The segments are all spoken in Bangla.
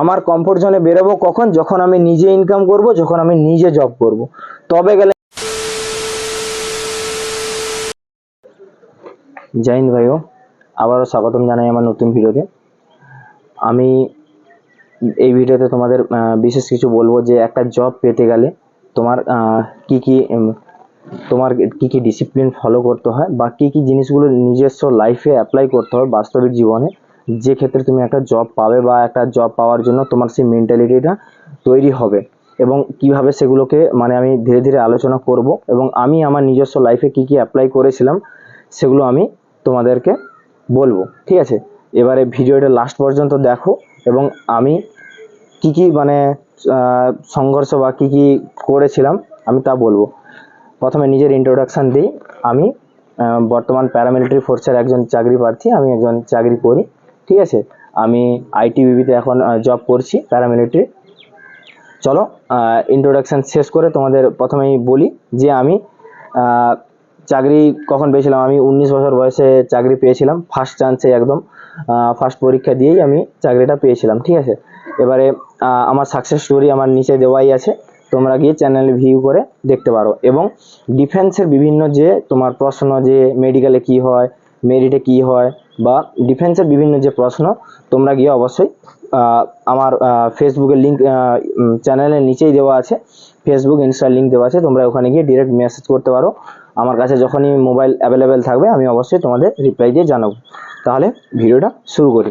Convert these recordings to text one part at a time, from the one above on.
আমার কমফোর্ট জোনে বেরোবো কখন? যখন আমি নিজে ইনকাম করব, যখন আমি নিজে জব করব। তবে গেলে হিন্দ ভাইও আবারও স্বাগতম জানাই আমার নতুন ভিডিওতে। আমি এই ভিডিওতে তোমাদের বিশেষ কিছু বলব যে একটা জব পেতে গেলে তোমার কি কি তোমার কি কি ডিসিপ্লিন ফলো করতে হয় বা কি কি জিনিসগুলো নিজস্ব লাইফে অ্যাপ্লাই করতে হয় বাস্তবিক জীবনে। যে ক্ষেত্রে তুমি একটা জব পাবে বা একটা জব পাওয়ার জন্য তোমার সেই মেন্টালিটিটা তৈরি হবে। এবং কীভাবে সেগুলোকে মানে আমি ধীরে ধীরে আলোচনা করব এবং আমি আমার নিজস্ব লাইফে কি কি অ্যাপ্লাই করেছিলাম, সেগুলো আমি তোমাদেরকে বলব। ঠিক আছে? এবারে ভিডিওটা লাস্ট পর্যন্ত দেখো এবং আমি কি কি মানে সংঘর্ষ বা কি কি করেছিলাম আমি তা বলব। প্রথমে নিজের ইন্ট্রোডাকশান দিই। আমি বর্তমান প্যারামিলিটারি ফোর্সের একজন চাকরি প্রার্থী, আমি একজন চাকরি করি। ঠিক আছে? আমি আইটিবিবিতে এখন জব করছি প্যারামিলিটারি চলো ইন্ট্রোডাকশান শেষ করে তোমাদের প্রথমেই বলি যে আমি চাকরি কখন পেয়েছিলাম? আমি উনিশ বছর বয়সে চাকরি পেয়েছিলাম ফার্স্ট চান্সে একদম ফার্স্ট পরীক্ষা দিয়েই আমি চাকরিটা পেয়েছিলাম, ঠিক আছে? এবারে আমার সাকসেস স্টোরি আমার নিচে দেওয়াই আছে, তোমরা গিয়ে চ্যানেল ভিউ করে দেখতে পারো। এবং ডিফেন্সের বিভিন্ন যে তোমার প্রশ্ন যে মেডিকেলে কি হয় মেরিটে কি হয় বা ডিফেন্সের বিভিন্ন যে প্রশ্ন, তোমরা গিয়ে অবশ্যই আমার ফেসবুকের লিঙ্ক চ্যানেলের নিচেই দেওয়া আছে। ফেসবুক ইনস্টার লিঙ্ক দেওয়া আছে, তোমরা ওখানে গিয়ে ডিরেক্ট মেসেজ করতে পারো। আমার কাছে যখনই মোবাইল অ্যাভেলেবেল থাকবে, আমি অবশ্যই তোমাদের রিপ্লাই দিয়ে জানাব। তাহলে ভিডিওটা শুরু করি।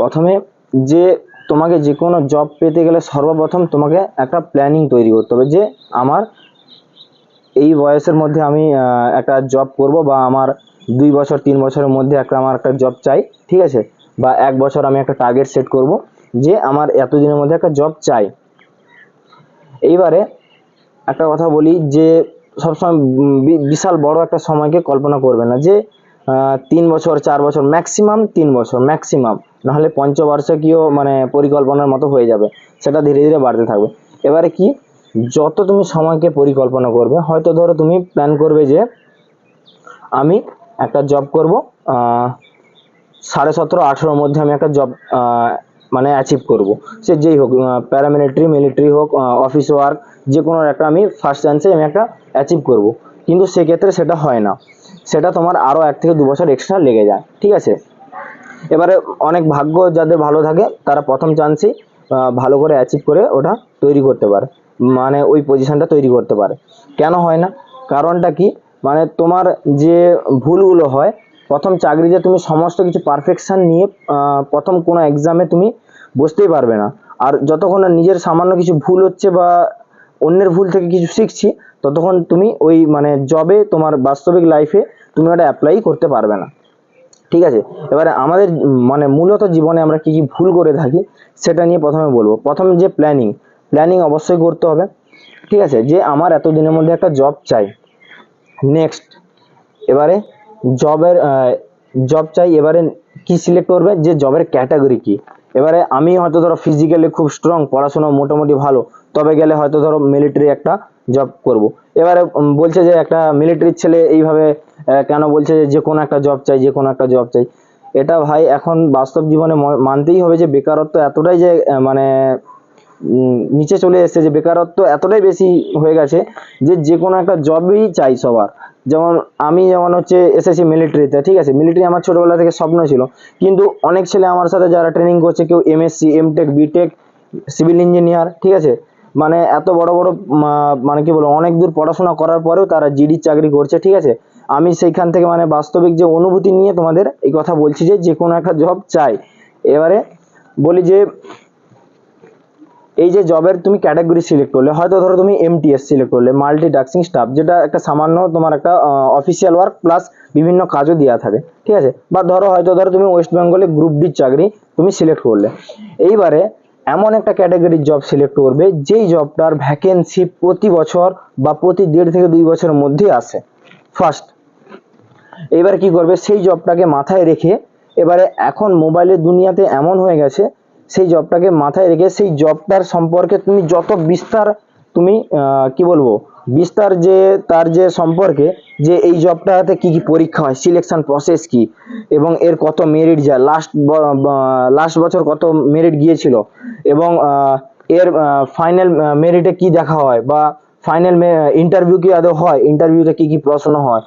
প্রথমে যে তোমাকে যে কোনো জব পেতে গেলে সর্বপ্রথম তোমাকে একটা প্ল্যানিং তৈরি করতে হবে যে, আমার এই বয়সের মধ্যে আমি একটা জব করব বা আমার দুই বছর, তিন বছরের মধ্যে একটা আমার একটা জব চাই, ঠিক আছে? বা এক বছর আমি একটা টার্গেট সেট করব যে আমার এতদিনের মধ্যে একটা জব চাই। এইবারে একটা কথা বলি যে সবসময় বিশাল বড় একটা সময়কে কল্পনা করবে না যে তিন বছর, চার বছর ম্যাক্সিমাম তিন বছর ম্যাক্সিমাম নাহলে পঞ্চবার্ষিকীয় মানে পরিকল্পনার মতো হয়ে যাবে। সেটা ধীরে ধীরে বাড়তে থাকবে। এবারে কি? যত তুমি সময়কে পরিকল্পনা করবে, হয়তো ধরো তুমি প্ল্যান করবে যে আমি একটা জব করব সাড়ে সতেরো, আঠেরোর মধ্যে আমি একটা জব মানে অ্যাচিভ করব। সে যেই হোক প্যারামিলিটারি মিলিটারি হোক অফিস ওয়ার্ক যে কোনো একটা আমি ফার্স্ট চান্সে আমি একটা অ্যাচিভ করব। কিন্তু সেক্ষেত্রে সেটা হয় না। সেটা তোমার আরও এক থেকে দু বছর এক্সট্রা লেগে যায়, ঠিক আছে? এবারে অনেক ভাগ্য যাদের ভালো থাকে, তারা প্রথম চান্সেই ভালো করে অ্যাচিভ করে ওটা তৈরি করতে পারে। মানে ওই পজিশনটা তৈরি করতে পারে। কেন হয় না? কারণটা কি? মানে তোমার যে ভুলগুলো হয়, প্রথম চাকরিতে তুমি সমস্ত কিছু পারফেকশন নিয়ে প্রথম কোনো এক্সামে তুমি বসতেই পারবে না। আর যতক্ষণ নিজের সামান্য কিছু ভুল হচ্ছে বা অন্যের ভুল থেকে কিছু শিখছি, ততক্ষণ তুমি ওই মানে জবে তোমার বাস্তবিক লাইফে তুমি ওটা অ্যাপ্লাই করতে পারবে না। ঠিক আছে? এবারে আমাদের মানে মূলত জীবনে আমরা কি কি ভুল করে থাকি, সেটা নিয়ে প্রথমে বলব। প্রথম যে প্ল্যানিং প্ল্যানিং অবশ্যই করতে হবে। ঠিক আছে? যে আমার এতদিনের মধ্যে একটা জব চাই। নেক্সট এবারে জবের জব চাই, এবারে কি সিলেক্ট করবে? যে জবের ক্যাটাগরি কি? এবারে আমি হয়তো ধরো ফিজিক্যালি খুব স্ট্রং পড়াশোনা মোটামুটি ভালো, তবে গেলে হয়তো ধরো মিলিটারি একটা জব করব। এবারে বলছে যে একটা মিলিটারির ছেলে এইভাবে কেন বলছে যে কোনো একটা জব চাই যে কোনো একটা জব চাই। এটা ভাই এখন বাস্তব জীবনে মানতেই হবে যে বেকারত্ব এতটাই যে মানে নিচে চলে এসেছে যে বেকারত্ব এতটাই বেশি হয়ে গেছে যে যে কোনো একটা জবই চাই সবার। যেমন আমি যেমন হচ্ছে এসেছি মিলিটারিতে, ঠিক আছে? মিলিটারি আমার ছোটোবেলা থেকে স্বপ্ন ছিল। কিন্তু অনেক ছেলে আমার সাথে যারা ট্রেনিং করছে, কেউ MSc MTech BTech civil engineer ঠিক আছে? মানে এত বড় বড় মানে কি বলব, অনেক দূর পড়াশোনা করার পরেও তারা জিডির চাকরি করছে, ঠিক আছে? আমি সেইখান থেকে মানে বাস্তবিক যে অনুভূতি নিয়ে তোমাদের এই কথা বলছি যে যে কোনো একটা জব চাই। এবারে বলি যে এই যে জবের তুমি ক্যাটাগরি সিলেক্ট করলে, হয়তো ধরো তুমি এমটিএস সিলেক্ট করলে মাল্টি ডাক্সিং স্টাফ যেটা একটা সামান্য তোমার একটা অফিসিয়াল ওয়ার্ক প্লাস বিভিন্ন কাজও দেওয়া থাকে, ঠিক আছে? বা ধরো হয়তো ধরো তুমি ওয়েস্ট বেঙ্গলে গ্রুপ ডির চাকরি তুমি সিলেক্ট করলে। এইবারে এমন একটা ক্যাটাগরির জব সিলেক্ট করবে, যেই জবটার ভ্যাকেন্সি প্রতি বছর বা প্রতি দেড় থেকে দুই বছরের মধ্যে আসে। ফার্স্ট এবার কি করবে? সেই জবটাকে মাথায় রেখে এবারে এখন মোবাইলের দুনিয়াতে এমন হয়ে গেছে সেই জবটাকে মাথায় রেখে সেই জবটার সম্পর্কে তুমি যত বিস্তার তুমি কি বলব, বিস্তার যে, তার যে সম্পর্কে যে এই জবটাতে কি কি পরীক্ষা হয় সিলেকশন প্রসেস কি, এবং এর কত মেরিট যায় লাস্ট লাস্ট বছর কত মেরিট গিয়েছিল, এবং এর ফাইনাল মেরিটে কি দেখা হয়, বা ফাইনাল ইন্টারভিউ কি আদৌ হয় ইন্টারভিউতে কি কি প্রশ্ন হয়,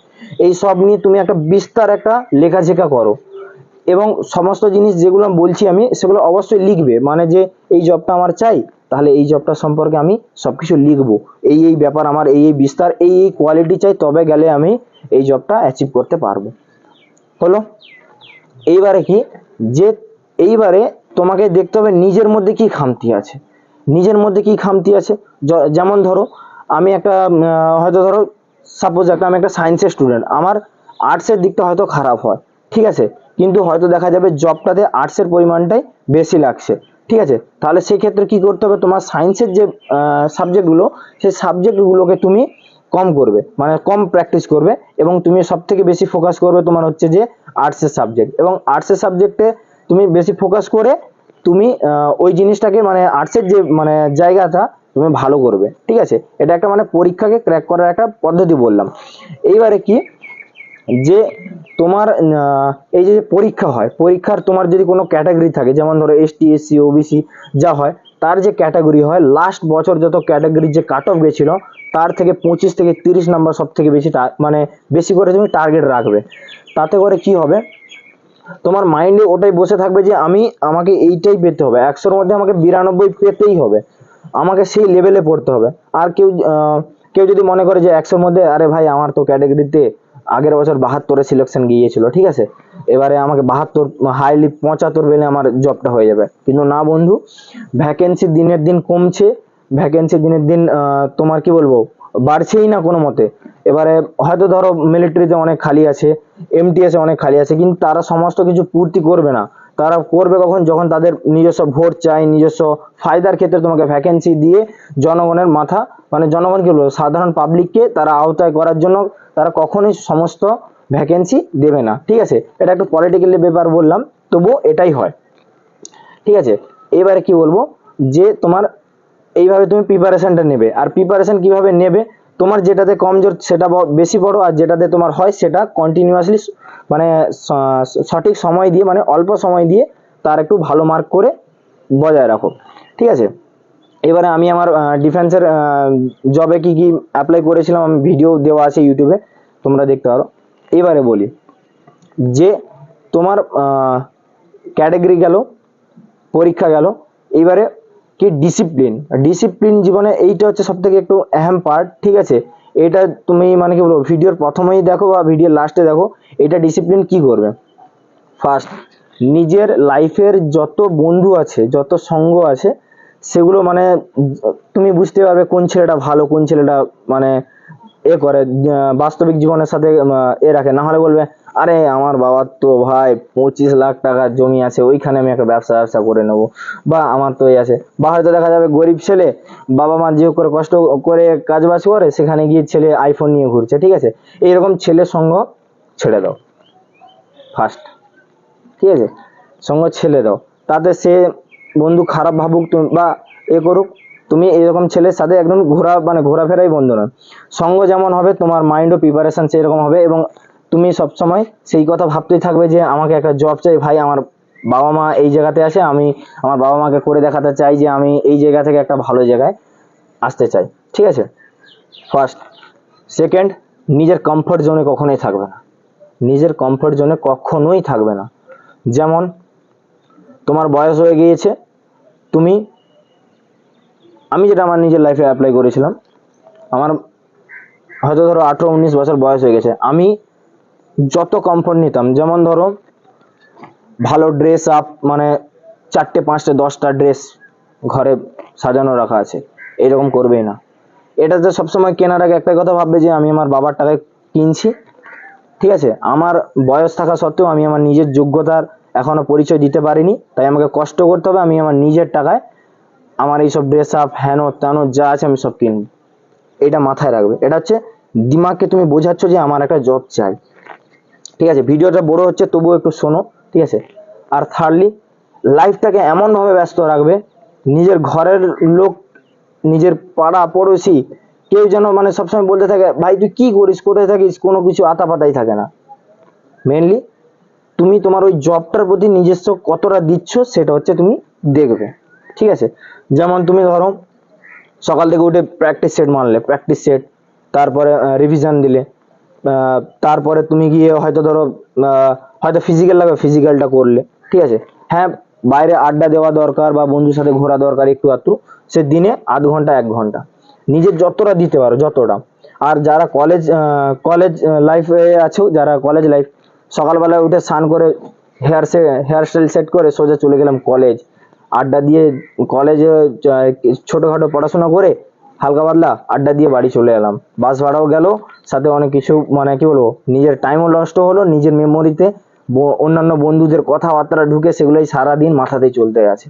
এই সব নিয়ে তুমি একটা বিস্তার একটা লেখাঝেকা করো। এবং সমস্ত জিনিস যেগুলো বলছি আমি, সেগুলো অবশ্যই লিখবে। মানে যে এই জবটা আমার চাই, তাহলে এই জবটা সম্পর্কে আমি সবকিছু লিখব। এই এই ব্যাপার আমার, এই এই বিস্তার, এই এই কোয়ালিটি চাই, তবে গেলে আমি এই জবটা অ্যাচিভ করতে পারব। হলো? এইবারে কি? যে এইবারে তোমাকে দেখতে হবে নিজের মধ্যে কি খামতি আছে। নিজের মধ্যে কি খামতি আছে? যেমন ধরো, আমি একটা হয়তো ধরো সাপোজ একটা, আমি একটা সায়েন্সের স্টুডেন্ট আমার আর্টসের দিকটা হয়তো খারাপ হয়। ঠিক আছে? কিন্তু হয়তো দেখা যাবে জবটাতে আর্টসের পরিমাণটাই বেশি লাগছে। ঠিক আছে? তাহলে সেক্ষেত্রে কি করতে হবে? তোমার সায়েন্সের যে সাবজেক্টগুলো সেই সাবজেক্টগুলোকে তুমি কম করবে। মানে কম প্র্যাকটিস করবে এবং তুমি সব থেকে বেশি ফোকাস করবে তোমার হচ্ছে যে আর্টসের সাবজেক্ট এবং আর্টসের সাবজেক্টে তুমি বেশি ফোকাস করে তুমি ওই জিনিসটাকে মানে আর্টসের যে মানে জায়গাটা তুমি ভালো করবে। ঠিক আছে? এটা একটা মানে পরীক্ষাকে ক্র্যাক করার একটা পদ্ধতি বললাম। এইবারে কি? যে তোমার এই যে পরীক্ষা হয়, পরীক্ষার তোমার যদি কোনো ক্যাটাগরি থাকে, যেমন ধরো এসটি এসসি ওবিসি যা হয়, তার যে ক্যাটাগরি হয় লাস্ট বছর যত ক্যাটাগরির যে কাট অফ গেছিল, তার থেকে পঁচিশ থেকে তিরিশ নাম্বার সব থেকে বেশি মানে বেশি করে তুমি টার্গেট রাখবে। তাতে করে কি হবে? তোমার মাইন্ডে ওটাই বসে থাকবে যে আমি, আমাকে এইটাই পেতে হবে। একশোর মধ্যে আমাকে বিরানব্বই পেতেই হবে। আমাকে সেই লেভেলে পড়তে হবে। আর কেউ কেউ যদি মনে করে যে একশোর মধ্যে, আরে ভাই, আমার তো ক্যাটাগরিতে আগের বছর বাহাত্তরে সিলেকশন গিয়েছিল, ঠিক আছে? এবারে আমাকে বাহাত্তর হাইলি পঁচাত্তর পেলে আমার জবটা হয়ে যাবে। কিন্তু না বন্ধু ভ্যাকেন্সি দিনের দিন কমছে ভ্যাকেন্সি দিনের দিন তোমার কি বলব, বাড়ছেই না কোনো মতে। এবারে হয়তো ধরো মিলিটারিতে অনেক খালি আছে এমটিএসে অনেক খালি আছে, কিন্তু তারা সমস্ত কিছু পূর্তি করবে না। তারা করবে কখন? যখন তাদের নিজস্ব ভোট চাই, নিজস্ব ফায়দার ক্ষেত্রে তোমাকে ভ্যাকেন্সি দিয়ে জনগণের মাথা মানে জনগণ কি বলব, সাধারণ পাবলিককে তারা আওতায় করার জন্য তারা কখনোই সমস্ত ভ্যাকেন্সি দেবে না। ঠিক আছে? এটা একটু পলিটিক্যালি ব্যাপার বললাম, তবুও এটাই হয়। ঠিক আছে? এবারে কি বলব? যে তোমার এইভাবে তুমি প্রিপারেশনটা নেবে। আর প্রিপারেশন কীভাবে নেবে? তোমার যেটাতে কমজোর সেটা বেশি পড়ো আর যেটাতে তোমার হয়, সেটা কন্টিনিউয়াসলি মানে সঠিক সময় দিয়ে মানে অল্প সময় দিয়ে তার একটু ভালো মার্ক করে বজায় রাখো। ঠিক আছে? এবারে আমি আমার ডিফেন্সের জবে কি কি অ্যাপ্লাই করেছিলাম আমি ভিডিও দেওয়া আছে ইউটিউবে তোমরা দেখতে পারো। এবারে বলি, যে তোমার ক্যাটাগরি গেল, পরীক্ষা গেল এইবারে কি ডিসিপ্লিন ডিসিপ্লিন জীবনে এইটা হচ্ছে সব থেকে একটু অ্যাহাম পার্ট ঠিক আছে? এটা তুমি মানে কি বলব ভিডিওর প্রথমেই দেখো বা ভিডিওর লাস্টে দেখো, এটা ডিসিপ্লিন কি করবে? ফার্স্ট নিজের লাইফের যত বন্ধু আছে, যত সঙ্গ আছে সেগুলো মানে তুমি বুঝতে পারবে কোন ছেলেটা ভালো, কোন ছেলেটা মানে এ করে বাস্তবিক জীবনের সাথে এ রাখে। না হলে বলবে, আরে, আমার বাবার তো ভাই, পঁচিশ লাখ টাকার জমি আছে, ওইখানে আমি একটা ব্যবসা ব্যবসা করে নেব। বা, আমার তো এই আছে। বা, হয়তো দেখা যাবে গরিব ছেলে, বাবা মা যে করে কষ্ট করে কাজ বাজ করে, সেখানে গিয়ে ছেলে আইফোন নিয়ে ঘুরছে, ঠিক আছে? এইরকম ছেলের সঙ্গ ছেড়ে দাও। ফার্স্ট ঠিক আছে? সঙ্গ ছেলে দাও। তাতে সে বন্ধু খারাপ ভাবুক বা এ করুক, তুমি এরকম ছেলের সাথে একদম ঘোরা মানে ঘোরাফেরাই বন্ধু নয়। সঙ্গ যেমন হবে, তোমার মাইন্ডও প্রিপারেশান সেরকম হবে এবং তুমি সবসময় সেই কথা ভাবতেই থাকবে যে আমাকে একটা জব চাই, ভাই আমার বাবা মা এই জায়গাতে আছে, আমি আমার বাবা মাকে করে দেখাতে চাই যে আমি এই জায়গা থেকে একটা ভালো জায়গায় আসতে চাই। ঠিক আছে? ফার্স্ট সেকেন্ড নিজের কমফর্ট জোনে কখনোই থাকবে না। নিজের কমফর্ট জোনে কখনোই থাকবে না। যেমন তোমার বয়স হয়ে গিয়েছে, তুমি, আমি যেটা আমার নিজের লাইফে অ্যাপ্লাই করেছিলাম, আমার হয়তো ধরো আঠেরো উনিশ বছর বয়স হয়ে গেছে, আমি যত কমফর্ট নিতাম, যেমন ধরো ভালো ড্রেস আপ মানে চারটে, পাঁচটা, দশটা ড্রেস ঘরে সাজানো রাখা আছে, এরকম করবেই না। এটাতে সবসময় কেনার আগে একটা কথা ভাববে যে আমি আমার বাবার টাকায় কিনছি, ঠিক আছে? আমার বয়স থাকা সত্ত্বেও আমি আমার নিজের যোগ্যতার এখনও পরিচয় দিতে পারিনি, তাই আমাকে কষ্ট করতে হবে, আমি আমার নিজের টাকায় আমার এইসব ড্রেস আপ হ্যানো ত্যানো যা আছে আমি সব কিনবো। এটা মাথায় রাখবে। এটা হচ্ছে দিমাগকে তুমি বোঝাচ্ছ যে আমার একটা জব চাই। ঠিক আছে, ভিডিওটা বড় হচ্ছে, তবুও একটু শোনো, ঠিক আছে? আর থার্ডলি লাইফটাকে এমনভাবে ব্যস্ত রাখবে, নিজের ঘরের লোক, নিজের পাড়া পড়োশি, কেউ যেন মানে সবসময় বলতে থাকে, ভাই, তুই কি করিস? কোথায় থাকিস? কোনো কিছু আতা পাতাই থাকে না। মেনলি তুমি তোমার ওই জবটার প্রতি নিজস্ব কতটা দিচ্ছ সেটা হচ্ছে তুমি দেখবে। ঠিক আছে? যেমন তুমি ধরো, সকাল থেকে উঠে প্র্যাকটিস সেট মারলে প্র্যাকটিস সেট তারপরে রিভিশন দিলে তারপরে তুমি গিয়ে হয়তো ধরো হয়তো ফিজিক্যাল লাগবে ফিজিক্যালটা করলে। ঠিক আছে? হ্যাঁ বাইরে আড্ডা দেওয়া দরকার বা বন্ধুর সাথে ঘোরা দরকার একটু আধটু, সে দিনে আধ ঘণ্টা, এক ঘণ্টা। নিজের যতটা দিতে পারো, যতটা। আর যারা কলেজ কলেজ লাইফে আছো, যারা কলেজ লাইফ সকালবেলায় উঠে স্নান করে হেয়ার সে হেয়ার স্টাইল সেট করে সোজা চলে গেলাম কলেজ আড্ডা দিয়ে কলেজে ছোটোখাটো পড়াশোনা করে হালকা পাতলা আড্ডা দিয়ে বাড়ি চলে এলাম। বাস ভাড়াও গেল, সাথে অনেক কিছু মানে কি বলব, নিজের টাইমও নষ্ট হলো, নিজের মেমোরিতে অন্যান্য বন্ধুদের কথাবার্তা ঢুকে সেগুলোই সারাদিন মাথাতেই চলতে আছে।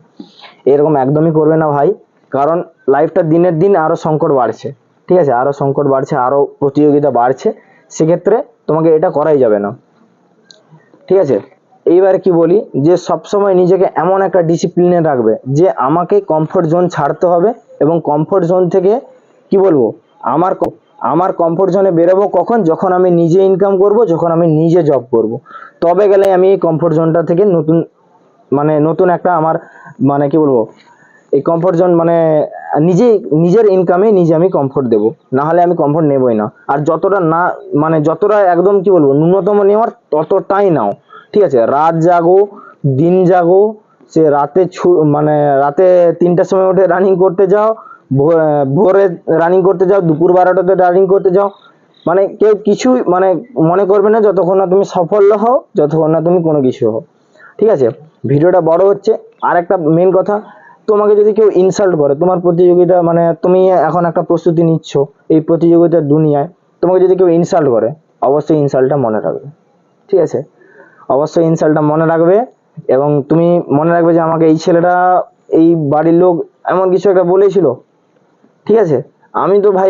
এরকম একদমই করবে না ভাই, কারণ লাইফটা দিনের দিন আরও সংকট বাড়ছে। ঠিক আছে? আরও সংকট বাড়ছে আরও প্রতিযোগিতা বাড়ছে। সেক্ষেত্রে তোমাকে এটা করাই যাবে না। ঠিক আছে? এইবারে কি বলি? যে সবসময় নিজেকে এমন একটা ডিসিপ্লিনে রাখবে, যে আমাকে কমফোর্ট জোন ছাড়তে হবে এবং কমফোর্ট জোন থেকে কি বলব? আমার আমার কমফোর্ট জোনে বেরোবো কখন? যখন আমি নিজে ইনকাম করব, যখন আমি নিজে জব করব। তবে গেলে আমি এই কমফোর্ট জোনটা থেকে নতুন মানে নতুন একটা আমার মানে কি বলব? এই কমফোর্ট জোন মানে নিজে নিজের ইনকামে নিজে আমি কমফোর্ট দেবো। না হলে আমি কমফোর্ট নেবই না। আর যতটা না মানে যতটা একদম কি বলব, ন্যূনতম নেওয়ার ততটাই নাও। ঠিক আছে? রাত জাগো, দিন জাগো, সে রাতে ছু মানে রাতে তিনটার সময় উঠে রানিং করতে যাও ভোরে রানিং করতে যাও, দুপুর বারোটাতে রানিং করতে যাও। মানে কেউ কিছুই মানে মনে করবে না যতক্ষণ না তুমি সাফল্য হও, যতক্ষণ না তুমি কোনো কিছু হও। ঠিক আছে? ভিডিওটা বড় হচ্ছে। আর একটা মেন কথা তোমাকে যদি কেউ ইনসাল্ট করে, তোমার প্রতিযোগিতা মানে তুমি এখন একটা প্রস্তুতি নিচ্ছ এই প্রতিযোগিতার দুনিয়ায়, তোমাকে যদি কেউ ইনসাল্ট করে, অবশ্যই ইনসাল্টটা মনে রাখবে। ঠিক আছে? অবশ্যই ইনসাল্টটা মনে রাখবে এবং তুমি মনে রাখবে যে আমাকে এই ছেলেটা, এই বাড়ির লোক এমন কিছু একটা বলেছিল। ঠিক আছে? আমি তো ভাই,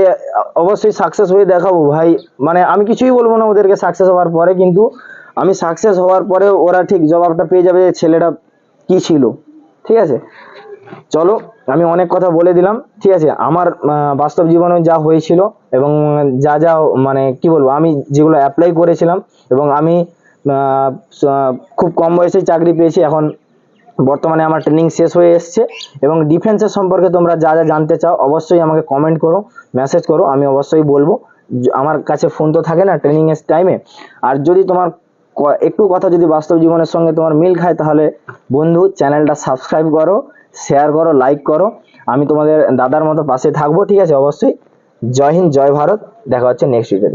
অবশ্যই সাকসেস হয়ে দেখাবো ভাই। মানে আমি কিছুই বলব না ওদেরকে সাকসেস হওয়ার পরে, কিন্তু আমি সাকসেস হওয়ার পরে ওরা ঠিক জবাবটা পেয়ে যাবে যে ছেলেটা কি ছিল। ঠিক আছে? চলো, আমি অনেক কথা বলে দিলাম, ঠিক আছে? আমার বাস্তব জীবনে যা হয়েছিল এবং যা যা মানে কি বলব, আমি যেগুলো অ্যাপ্লাই করেছিলাম এবং আমি খুব কম বয়সে চাকরি পেয়েছি, এখন বর্তমানে আমার ট্রেনিং শেষ হয়ে এসছে এবং ডিফেন্সের সম্পর্কে তোমরা যা যা জানতে চাও, অবশ্যই আমাকে কমেন্ট করো মেসেজ করো, আমি অবশ্যই বলব। আমার কাছে ফোন তো থাকে না ট্রেনিংয়ের টাইমে আর যদি তোমার একটু কথা যদি বাস্তব জীবনের সঙ্গে তোমার মিল খায়, তাহলে বন্ধু, চ্যানেলটা সাবস্ক্রাইব করো শেয়ার করো লাইক করো। আমি তোমাদের দাদার মতো পাশে থাকব, ঠিক আছে? অবশ্যই। জয় হিন্দ, জয় ভারত। দেখা হচ্ছে নেক্সট ভিডিওতে